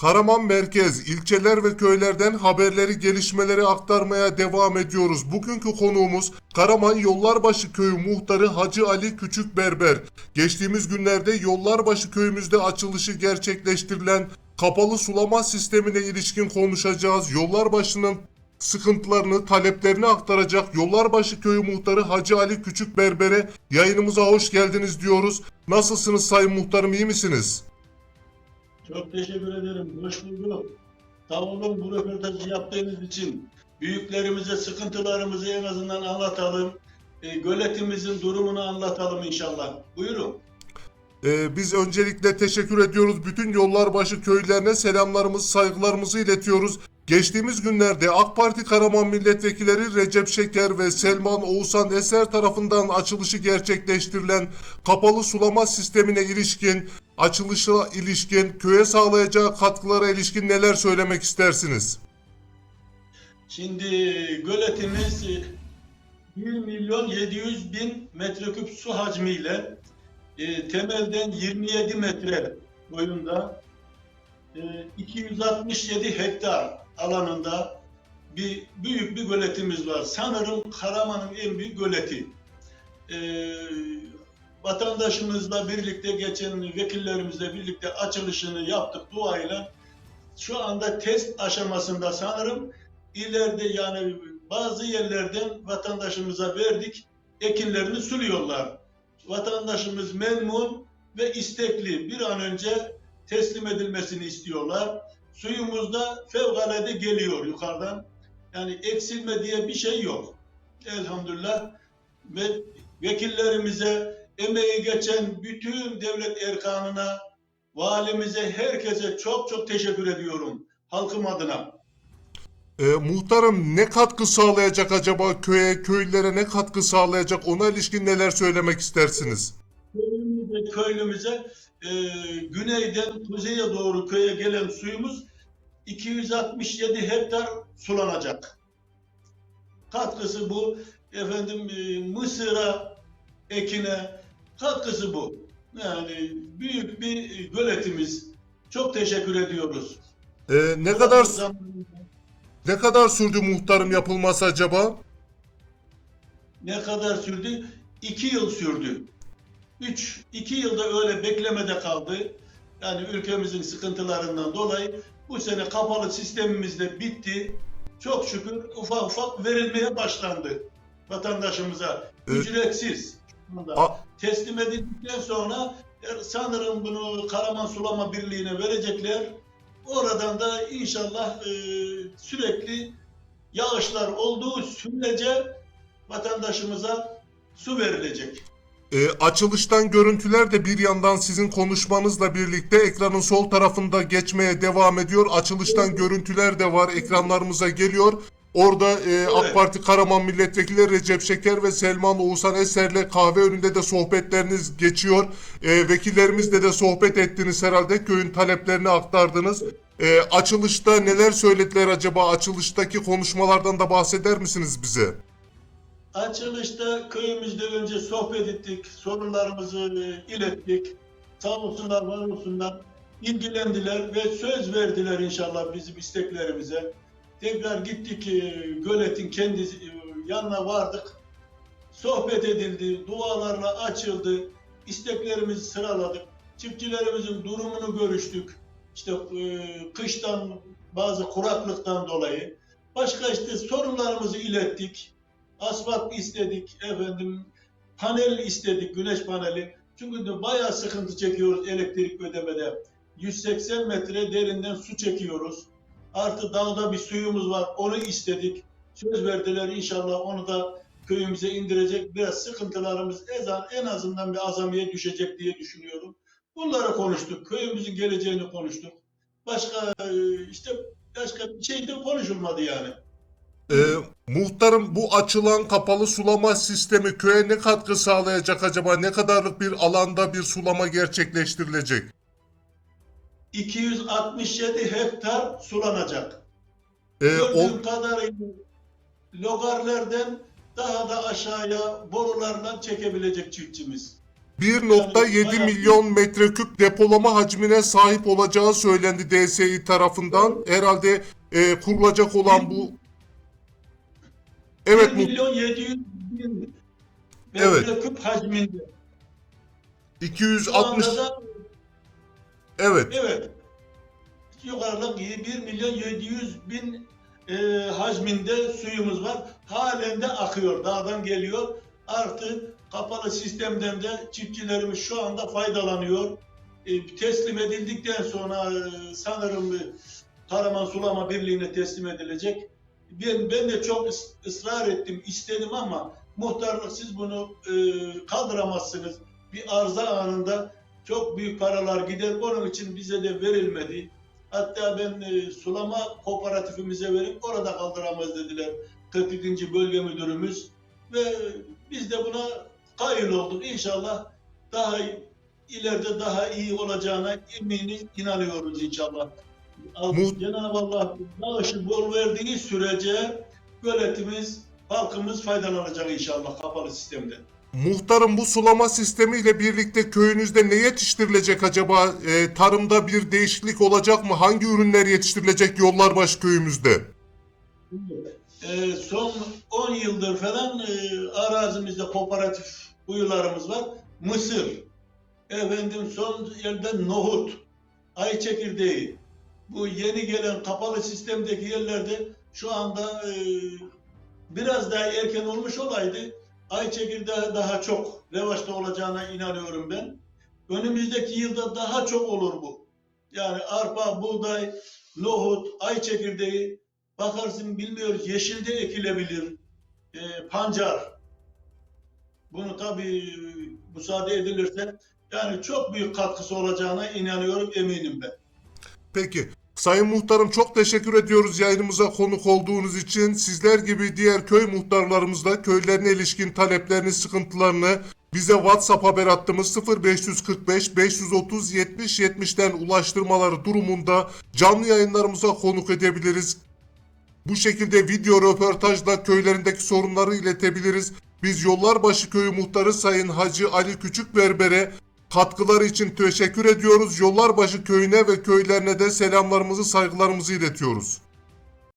Karaman Merkez, ilçeler ve köylerden haberleri, gelişmeleri aktarmaya devam ediyoruz. Bugünkü konuğumuz Karaman Yollarbaşı Köyü muhtarı Hacı Ali Küçük Berber. Geçtiğimiz günlerde Yollarbaşı köyümüzde açılışı gerçekleştirilen kapalı sulama sistemine ilişkin konuşacağız. Yollarbaşı'nın sıkıntılarını, taleplerini aktaracak Yollarbaşı Köyü muhtarı Hacı Ali Küçük Berber'e yayınımıza hoş geldiniz diyoruz. Nasılsınız Sayın Muhtarım, iyi misiniz? Çok teşekkür ederim. Hoş bulduk. Sağ olun bu röportajı yaptığınız için. Büyüklerimize sıkıntılarımızı en azından anlatalım. E, göletimizin durumunu anlatalım inşallah. Buyurun. Ee, biz öncelikle teşekkür ediyoruz. Bütün Yollarbaşı köylerine selamlarımızı, saygılarımızı iletiyoruz. Geçtiğimiz günlerde AK Parti Karaman Milletvekilleri Recep Şeker ve Selman Oğuzhan Eser tarafından açılışı gerçekleştirilen kapalı sulama sistemine ilişkin, açılışa ilişkin, köye sağlayacağı katkılara ilişkin neler söylemek istersiniz? Şimdi göletimiz e, 1 milyon 700 bin metreküp su hacmiyle e, temelden 27 metre boyunda e, 267 hektar alanında bir büyük bir göletimiz var. Sanırım Karaman'ın en büyük göleti. E, vatandaşımızla birlikte geçen vekillerimizle birlikte açılışını yaptık duayla. Şu anda test aşamasında sanırım ileride yani bazı yerlerden vatandaşımıza verdik. Ekinlerini suluyorlar. Vatandaşımız memnun ve istekli. Bir an önce teslim edilmesini istiyorlar. Suyumuz da fevkalade geliyor yukarıdan. Yani eksilme diye bir şey yok. Elhamdülillah. Ve vekillerimize, emeği geçen bütün devlet erkanına, valimize, herkese çok çok teşekkür ediyorum. Halkım adına. Ee, muhtarım ne katkı sağlayacak acaba köye, köylülere ne katkı sağlayacak ona ilişkin neler söylemek istersiniz? Köylümüze, köylümüze e, güneyden kuzeye doğru köye gelen suyumuz 267 hektar sulanacak. Katkısı bu. Efendim e, mısıra, ekine katkısı bu. Yani büyük bir göletimiz. Çok teşekkür ediyoruz. Ee, ne kadar ne kadar sürdü muhtarım yapılması acaba? Ne kadar sürdü? İki yıl sürdü. Üç, iki yılda öyle beklemede kaldı. Yani ülkemizin sıkıntılarından dolayı bu sene kapalı sistemimiz de bitti. Çok şükür ufak ufak verilmeye başlandı vatandaşımıza. Ee, Ücretsiz. A- Teslim edildikten sonra e, sanırım bunu Karaman Sulama Birliği'ne verecekler. Oradan da inşallah e, sürekli yağışlar olduğu sürece vatandaşımıza su verilecek. Ee, açılıştan görüntüler de bir yandan sizin konuşmanızla birlikte ekranın sol tarafında geçmeye devam ediyor. Açılıştan görüntüler de var ekranlarımıza geliyor. Orada e, AK Evet. Parti Karaman Milletvekili Recep Şeker ve Selman Oğuzhan Eser'le kahve önünde de sohbetleriniz geçiyor. E, vekillerimizle de sohbet ettiniz herhalde. Köyün taleplerini aktardınız. E, açılışta neler söylediler acaba? Açılıştaki konuşmalardan da bahseder misiniz bize? Açılışta köyümüzde önce sohbet ettik, sorunlarımızı e, ilettik. Sağ olsunlar, var olsunlar. ilgilendiler ve söz verdiler inşallah bizim isteklerimize. Tekrar gittik göletin kendi e, yanına vardık. Sohbet edildi, dualarla açıldı. isteklerimizi sıraladık. Çiftçilerimizin durumunu görüştük. İşte e, kıştan, bazı kuraklıktan dolayı. Başka işte sorunlarımızı ilettik asfalt istedik, efendim panel istedik, güneş paneli. Çünkü de bayağı sıkıntı çekiyoruz elektrik ödemede. 180 metre derinden su çekiyoruz. Artı dağda bir suyumuz var, onu istedik. Söz verdiler inşallah onu da köyümüze indirecek. Biraz sıkıntılarımız en azından bir azamiye düşecek diye düşünüyorum. Bunları konuştuk, köyümüzün geleceğini konuştuk. Başka e, işte başka bir şey de konuşulmadı yani. Ee, muhtarım bu açılan kapalı sulama sistemi köye ne katkı sağlayacak acaba? Ne kadarlık bir alanda bir sulama gerçekleştirilecek? 267 hektar sulanacak. Ee, o, Gördüğüm kadarıyla logarlardan daha da aşağıya borularla çekebilecek çiftçimiz. 1.7 milyon metreküp depolama hacmine sahip olacağı söylendi DSİ tarafından. Herhalde e, kurulacak olan bu Evet 1 mu- milyon 700 bin Evet. metreküp hacminde. Şu 260 anda da evet evet yukarıda 1 milyon 700 bin e, hacminde suyumuz var. Halen de akıyor. Dağdan geliyor. Artı kapalı sistemden de çiftçilerimiz şu anda faydalanıyor. E, teslim edildikten sonra e, sanırım e, Karaman Sulama Birliği'ne teslim edilecek. Ben, ben de çok ıs- ısrar ettim, istedim ama muhtarlık siz bunu e, kaldıramazsınız. Bir arıza anında çok büyük paralar gider. Onun için bize de verilmedi. Hatta ben e, sulama kooperatifimize verip orada kaldıramaz dediler 42. bölge müdürümüz. Ve biz de buna kayıl olduk. İnşallah daha ileride daha iyi olacağına eminiz, inanıyoruz inşallah. Cenab-ı Allah bağışı bol verdiği sürece göletimiz, halkımız faydalanacak inşallah kapalı sistemde. Muhtarım bu sulama sistemiyle birlikte köyünüzde ne yetiştirilecek acaba? E, tarımda bir değişiklik olacak mı? Hangi ürünler yetiştirilecek Yollarbaşı köyümüzde? Ee, son 10 yıldır falan e, arazimizde kooperatif kuyularımız var. Mısır, efendim son yerde nohut, ay çekirdeği. Bu yeni gelen kapalı sistemdeki yerlerde şu anda e, biraz daha erken olmuş olaydı. Ay çekirdeği daha çok revaçta olacağına inanıyorum ben. Önümüzdeki yılda daha çok olur bu. Yani arpa, buğday, nohut, ay çekirdeği bakarsın bilmiyoruz yeşilde ekilebilir. E, pancar. Bunu tabii müsaade edilirse yani çok büyük katkısı olacağına inanıyorum eminim ben. Peki. Sayın Muhtarım çok teşekkür ediyoruz yayınımıza konuk olduğunuz için. Sizler gibi diğer köy muhtarlarımız da köylerine ilişkin taleplerini, sıkıntılarını bize WhatsApp haber hattımız 0545 530 70 70'ten ulaştırmaları durumunda canlı yayınlarımıza konuk edebiliriz. Bu şekilde video röportajla köylerindeki sorunları iletebiliriz. Biz Yollarbaşı Köyü Muhtarı Sayın Hacı Ali Küçükberber'e katkıları için teşekkür ediyoruz. Yollarbaşı Köyü'ne ve köylerine de selamlarımızı, saygılarımızı iletiyoruz.